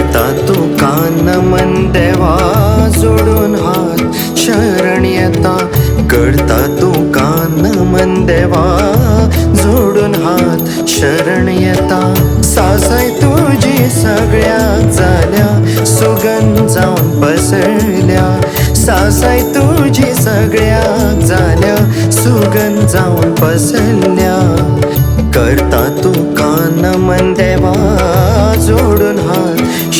कान मन देवा जोडून हात शरण येता. करता तू कान मन देवा जोडून हात शरण येता. सासाय तुझी सगळ्या जाल्या सुगंध जाऊन पसरल्या. सासाय तुझी सगळ्या जाल्या सुगंध जाऊन पसरल्या. करता तू कान मन देवा जोडून हात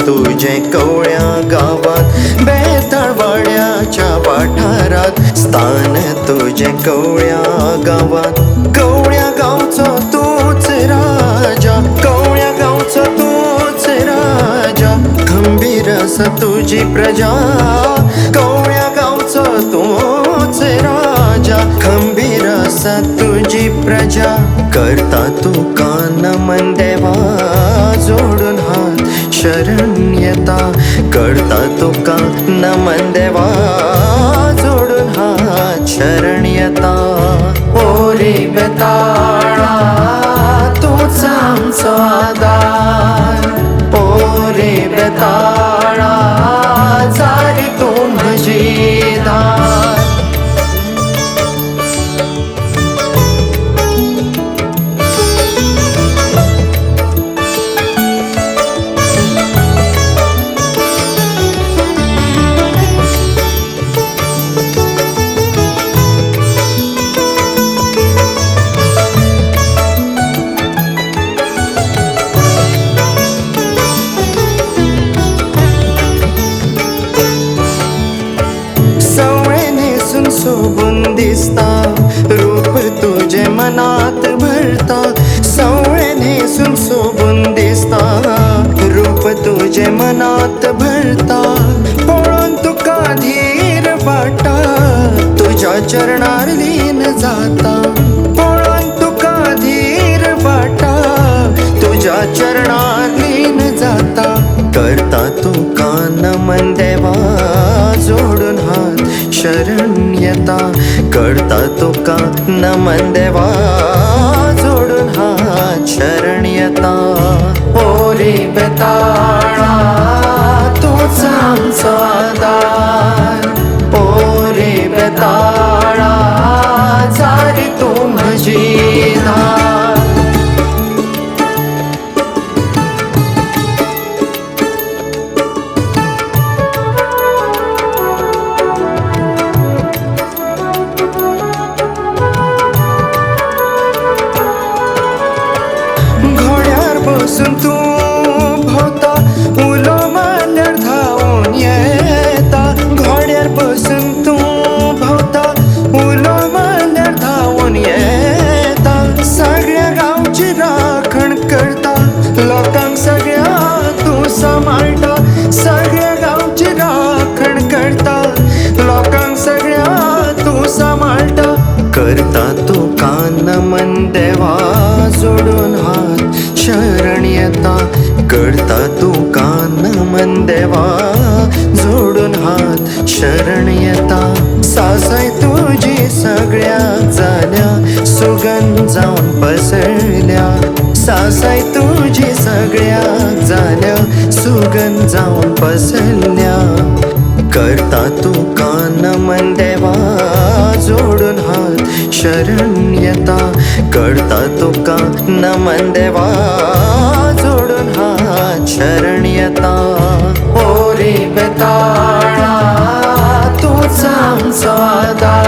तुझे कवळ्या गावात बेतळवाड्याच्या वाठारात स्थान तुझे कवळ्या गावात. कवळ्या गावचो तूच राजा कवळ्या गावचो तूच राजा. खंबीर अस तुझी प्रजा कवळ्या गावचो तूच राजा. खंबीर अस तुझी प्रजा करता तू कान मन देवा. शरण्यता कर्ता नमन देवा जोडून हा शरण्यता. शरणयता बेता. तुझ्या चरणार लीन जाता. पळून तुका धीर वाटा. तुझ्या चरणार लीन जाता. करता तुका नमन देवा जोडून हात शरण येता. करता तुका नमन देवा जोडून हात शरण येता. ओरी बेताळा तूच आमचो आदार sunt शरण येता. करता तू कान मन देवा. जोडून हात शरण येता. सासाय तुझी सगळ्या जाल्या सुगंध जाऊन पसरल्या. सासाय तुझी सगळ्या जाल्या सुगंध जाऊन पसरल्या. करता तू कान मन देवा. जोडून हात शरणयता कर्ता तु नमनदेवा जोडु हा शरणयता. ओसा